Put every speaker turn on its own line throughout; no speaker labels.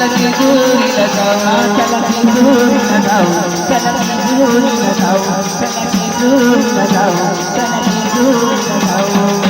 చలని జోడిన రావు చలని జోడిన రావు చలని జోడిన రావు చలని జోడిన రావు చలని జోడిన రావు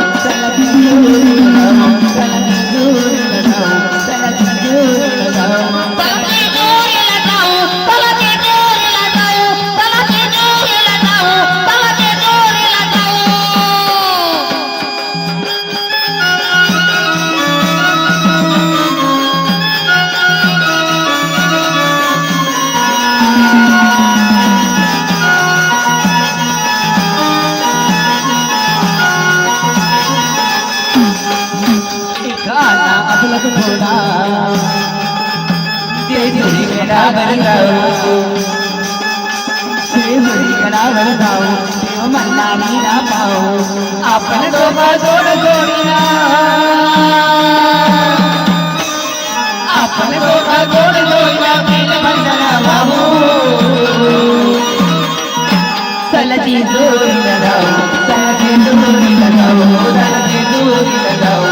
పాపులకు కూడా దేవుని ఎలా వెళ్తావు దేవుని ఎలా వెళ్తావు మళ్ళా నీలా పావు అప్పనతో తోడు కోరినా అప్పనతో తోడు కోరినా పిల్ల మందన బాబు సలజీ దూరి లగావు సలజీ దూరి లగావు సలజీ దూరి లగావు